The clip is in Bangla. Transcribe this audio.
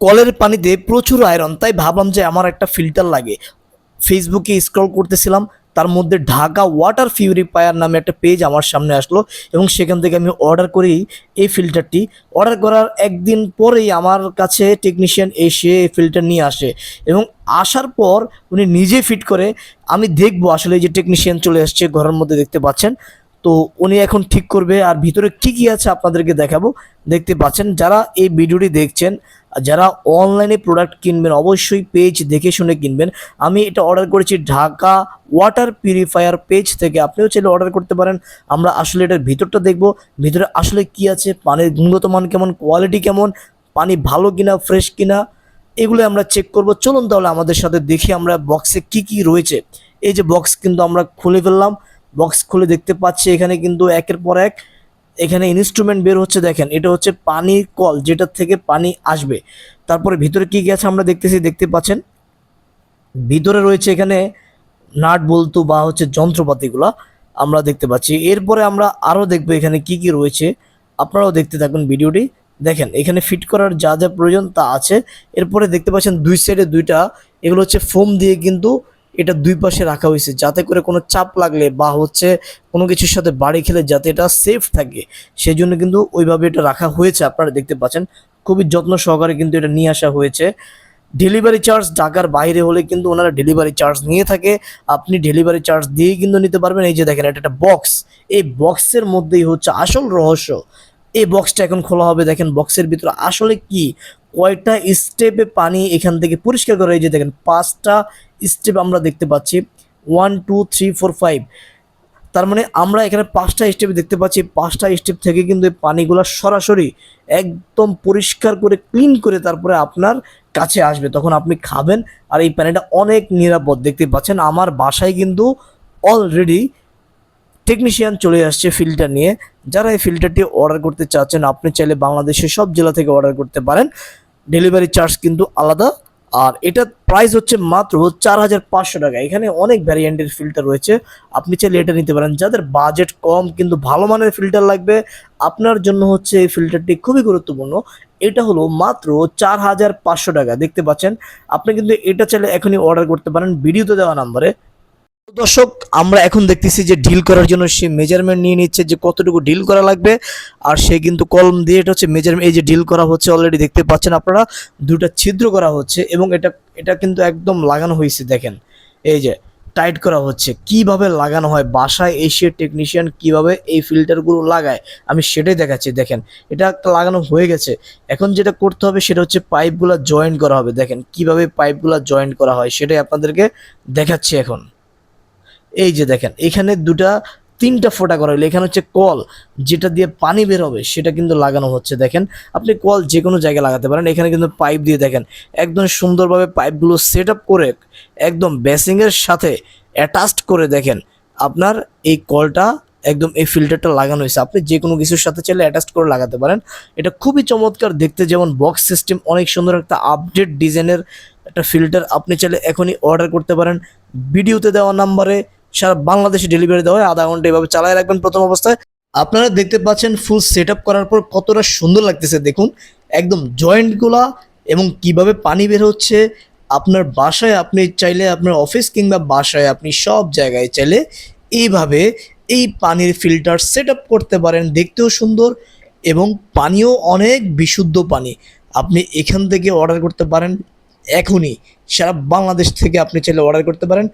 কলের পানিতে প্রচুর আয়রন তাই ভাবলাম যে আমার একটা ফিল্টার লাগে। ফেসবুকে স্ক্রল করতেছিলাম, তার মধ্যে ঢাকা ওয়াটার পিউরিফায়ার নামে একটা পেজ আমার সামনে আসলো এবং সেখান থেকে আমি অর্ডার করি এই ফিল্টারটি অর্ডার করার একদিন পরেই আমার কাছে টেকনিশিয়ান এসে ফিল্টার নিয়ে আসে এবং আসার পর উনি নিজে ফিট করে, আমি দেখব আসলে যে টেকনিশিয়ান চলে আসছে ঘরের মধ্যে দেখতে পাচ্ছেন। তো উনি এখন ঠিক করবে আর ভিতরে কি কি আছে আপনাদেরকে দেখাবো, দেখতে পাচ্ছেন। যারা এই ভিডিওটি দেখছেন যারা অনলাইনে প্রোডাক্ট কিনবেন, অবশ্যই পেজ দেখে শুনে কিনবেন। আমি এটা অর্ডার করেছি ঢাকা ওয়াটার পিউরিফায়ার পেজ থেকে। আপনিও চাইলে অর্ডার করতে পারেন। আমরা আসলে এটার ভিতরটা দেখব। ভিতরে আসলে কি আছে? পানির গুণগত মান কেমন? কোয়ালিটি কেমন? পানি ভালো কিনা ফ্রেশ কিনা? এগুলো আমরা চেক করব। চলুন তাহলে আমাদের সাথে দেখি আমরা বক্সে কি কি রয়েছে। এই যে বক্স কিন্তু আমরা খুলে ফেললাম। বক্স খুলে দেখতে পাচ্ছি এখানে কিন্তু একের পর এক এখানে ইনস্ট্রুমেন্ট বের হচ্ছে দেখেন, এটা হচ্ছে পানির কল যেটা থেকে পানি আসবে। তারপরে ভিতরে কি আছে আমরা দেখতেছি, দেখতে পাচ্ছেন? ভিতরে রয়েছে এখানে নাট বলতু বা হচ্ছে যন্ত্রপাতিগুলা আমরা দেখতে পাচ্ছি। এরপরে আমরা আরও দেখব এখানে কি কি রয়েছে। আপনারাও দেখতে থাকুন ভিডিওটি। দেখেন, এখানে ফিট করার যা যা প্রয়োজন তা আছে। এরপরে দেখতে পাচ্ছেন দুই সাইডে দুইটা, এগুলো হচ্ছে ফোম দিয়ে কিন্তু এটা দুই পাশে রাখা হয়েছে। যাতে করে কোনো চাপ লাগলে বা হচ্ছে কোনো কিছুর সাথে বাড়ি খেলে যাতে এটা সেফ থাকে। সেই জন্য কিন্তু ওইভাবে এটা রাখা হয়েছে আপনারা দেখতে পাচ্ছেন। খুবই যত্ন সহকারে কিন্তু এটা নিয়ে আসা হয়েছে। ডেলিভারি চার্জ ঢাকার বাইরে হলে কিন্তু ওনারা ডেলিভারি চার্জ নিয়ে থাকে। আপনি ডেলিভারি চার্জ দিয়েই কিন্তু নিতে পারবেন। এই যে দেখেন, এটা একটা বক্স। এই বক্সের মধ্যেই হচ্ছে আসল রহস্য। এই বক্সটা এখন খোলা হবে। দেখেন, বক্সের ভিতরে আসলে কি? কয়টা স্টেপে পানি এখান থেকে পরিষ্কার করা যে দেখেন, পাঁচটা স্টেপ আমরা দেখতে পাচ্ছি। One two three four five তার মানে আমরা এখানে পাঁচটা স্টেপ দেখতে পাচ্ছি। পাঁচটা স্টেপ থেকে কিন্তু এই পানিগুলো সরাসরি একদম পরিষ্কার করে ক্লিন করে তারপরে আপনার কাছে আসবে। তখন আপনি খাবেন। আর এই পানিটা অনেক নিরাপদ। দেখতে পাচ্ছেন, আমার বাসায় কিন্তু অলরেডি টেকনিশিয়ান চলে আসছে ফিল্টার নিয়ে। যারা এই ফিল্টারটি অর্ডার করতে চাচ্ছেন, আপনি চাইলে বাংলাদেশের সব জেলা থেকে অর্ডার করতে পারেন। ডেলিভারি চার্জ কিন্তু আলাদা। আর এটার প্রাইস হচ্ছে মাত্র চার হাজার পাঁচশো টাকা। এখানে অনেক ভ্যারিয়েন্টের ফিল্টার রয়েছে। আপনি চাইলে এটা নিতে পারেন। যাদের বাজেট কম কিন্তু ভালো মানের ফিল্টার লাগবে, আপনার জন্য হচ্ছে এই ফিল্টারটি খুবই গুরুত্বপূর্ণ। এটা হলো মাত্র চার হাজার পাঁচশো টাকা। দেখতে পাচ্ছেন, আপনি কিন্তু এটা চাইলে এখনই অর্ডার করতে পারেন। ভিডিওতে দেওয়া নাম্বারে দর্শক, আমরা এখন দেখতেছি যে ডিল করার জন্য সে মেজারমেন্ট নিয়ে নিচ্ছে যে কতটুকু ডিল করা লাগবে, আর সে কিন্তু কলম দিয়ে এটা হচ্ছে মেজারমেন্ট এই যে ডিল করা হচ্ছে অলরেডি দেখতে পাচ্ছেন আপনারা দুটা ছিদ্র করা হচ্ছে এবং এটা এটা কিন্তু একদম লাগানো হয়েছে, দেখেন। এই যে টাইট করা হচ্ছে। কীভাবে লাগানো হয়? বাসায় এসে টেকনিশিয়ান কীভাবে এই ফিল্টারগুলো লাগায়? আমি সেটাই দেখাচ্ছি, দেখেন। এটা একটা লাগানো হয়ে গেছে। এখন যেটা করতে হবে সেটা হচ্ছে পাইপগুলো জয়েন করা হবে, দেখেন। কীভাবে পাইপগুলো জয়েন করা হয় সেটাই আপনাদেরকে দেখাচ্ছি এখন। এই যে দেখেন, এখানে দুটা, তিনটা ফোঁটা করা হলো এখানে হচ্ছে কল, যেটা দিয়ে পানি বের হবে, সেটা কিন্তু লাগানো হচ্ছে, দেখেন। আপনি কল যে কোনো জায়গায় লাগাতে পারেন, এখানে কিন্তু পাইপ দিয়ে দেখেন, একদম সুন্দরভাবে পাইপগুলো সেট আপ করে, একদম বেসিংয়ের সাথে অ্যাটাচড করে দেখেন, আপনার এই কলটা একদম এই ফিল্টারটা লাগানো হয়েছে। আপনি যে কোনো কিছুর সাথে চাইলে অ্যাটাচ করে লাগাতে পারেন। এটা খুবই চমৎকার দেখতে, যেমন বক্স সিস্টেম অনেক সুন্দর একটা আপডেট ডিজাইনের একটা ফিল্টার আপনি চাইলে এখনই অর্ডার করতে পারেন। ভিডিওতে দেওয়া নাম্বারে সারা বাংলাদেশে ডেলিভারি দেওয়া হয়, আধা ঘণ্টা এভাবে চালায় রাখবেন প্রথম অবস্থায়। আপনারা দেখতে পাচ্ছেন ফুল সেট করার পর কতটা সুন্দর লাগতেছে, দেখুন। একদম জয়েন্টগুলা এবং কীভাবে পানি বের হচ্ছে। আপনার বাসায় আপনি চাইলে আপনার অফিস কিংবা বাসায় আপনি সব জায়গায় চাইলে এইভাবে এই পানির ফিল্টার সেট করতে পারেন, দেখতেও সুন্দর এবং পানিও অনেক বিশুদ্ধ পানি। আপনি এখান থেকে অর্ডার করতে পারেন, এখনই। সারা বাংলাদেশ থেকে আপনি চাইলে অর্ডার করতে পারেন।